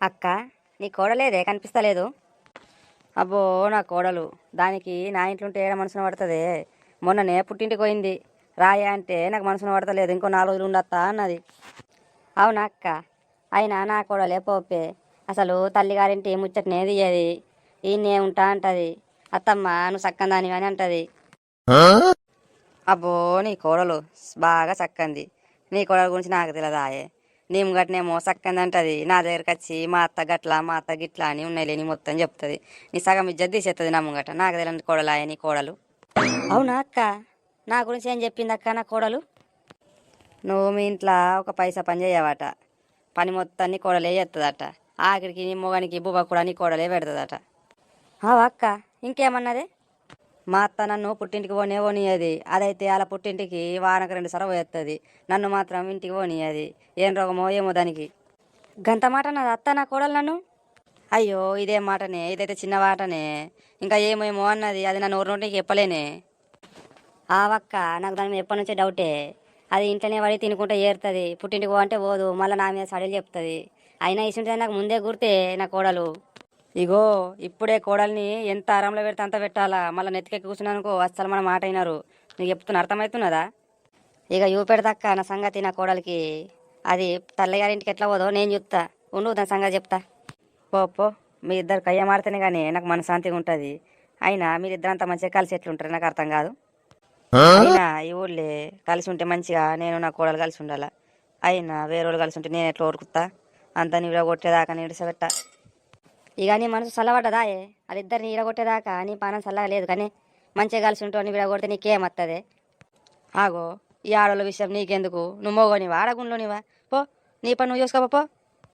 అక్క నీ కోడలేదే? కనిపిస్తలేదు. అబ్బో నా కోడలు. దానికి నా ఇంట్లో ఉంటే ఏడ మనసున పడుతుంది? మొన్ననే పుట్టింటికి పోయింది. రాయ అంటే నాకు మనసున పడతలేదు. ఇంకో నాలుగు రోజులు ఉండత్తా అన్నది. అవునా అక్క? అయినా నా కోడలే పోపే. అసలు తల్లిగారింటి ముచ్చటనే తీయది. ఈయనే ఉంటా అంటది. అత్తమ్మ నువ్వు సక్కందాని అని అంటది. అబ్బో నీ కోడలు బాగా చక్కంది. నీ కోడల గురించి నాకు తెలియదాయే నీ గట్నేమో చక్కంది అంటది నా దగ్గరకు వచ్చి మా అత్త గట్ల మా అత్త గిట్ల అని ఉన్నాయి లేని మొత్తం చెప్తుంది. నీ సగం ఇజ్జత్ తీసేస్తుంది నా ముంగట. నాకు తెలియని కోడలాయే నీ కోడలు. అవునా అక్క? నా గురించి ఏం చెప్పింది అక్క నా కోడలు? నువ్వు మీ ఇంట్లో ఒక పైసా పని చేయవట. పని మొత్తాన్ని కోడలే చేస్తుందట ఆఖరికి నీ మొగానికి బువ్వ కూడా నీ కోడలే పెడుతుందట. అక్క ఇంకేమన్నది? మా అత్త నన్ను పుట్టింటికి పోనే పోనీయది. అదైతే అలా పుట్టింటికి వానకు రెండు సరవ వేస్తుంది నన్ను మాత్రం ఇంటికి పోనీయది. ఏం రోగమో ఏమో దానికి. గంత మాట నా అత్త నా కోడలు నన్ను? అయ్యో ఇదే మాటనే. ఇదైతే చిన్న మాటనే. ఇంకా ఏమేమో అన్నది అది నన్ను ఊరు నీకు చెప్పలేనే. ఆవక్క నాకు దాని మీద ఎప్పటి నుంచే డౌటే. అది ఇంట్లోనే పడి తినుకుంటే ఏరుతుంది. పుట్టింటికి పో అంటే పోదు. మళ్ళీ నా మీద సడలు చెప్తుంది. అయినా ఇసుంటే నాకు ముందే గుర్తే నా కోడలు. ఇగో ఇప్పుడే కోడల్ని ఎంత ఆరంలో పెడితే అంత పెట్టాలా? మళ్ళీ నెత్తికెక్కి కూర్చున్నానుకో అస్సలు మన మాట అయినారు. నీకు చెప్తున్నా అర్థమవుతున్నదా? ఇక ఇవి పెడతాక్క నా సంగతి నా కోడలికి. అది తల్లిగారింటికి ఎట్లా పోదో నేను చెప్తా ఉండు దాని సంగతి చెప్తా. పో పో. మీ ఇద్దరు కయ్య మాడితేనే కానీ నాకు మనశాంతిగా ఉంటుంది. అయినా మీరిద్దరు అంత మంచిగా కలిసి ఎట్లుంటారు నాకు అర్థం కాదు. అయినా ఈ ఊళ్ళే కలిసి ఉంటే మంచిగా నేను నా కోడలు కలిసి ఉండాలా? అయినా వేరే వాళ్ళు కలిసి ఉంటే నేను ఎట్లా ఓడుకుతా అంతా నీడ కొట్టేదాకా నీడిసబెట్ట ఇక నీ మనసు చల్లబడ్డదా ఏ? వాళ్ళిద్దరిని ఈడగొట్టేదాకా నీ పానం చల్లగా లేదు కానీ మంచిగా కలిసి ఉంటావు నీ విడగొడితే నీకేమత్తది? ఆగో ఈ ఆడోళ్ళ విషయం నీకెందుకు? నువ్వు మోగోనివా? ఆడగుండ్లోనివా పో నీ పని నువ్వు చూసుకోపో పో.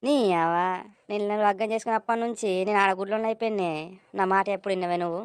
నీ అవా నేను నువ్వు అగ్గం చేసుకున్నప్పటి నుంచి నేను ఆడ గుడ్లో అయిపోయినే నా మాట ఎప్పుడు విన్నవే నువ్వు?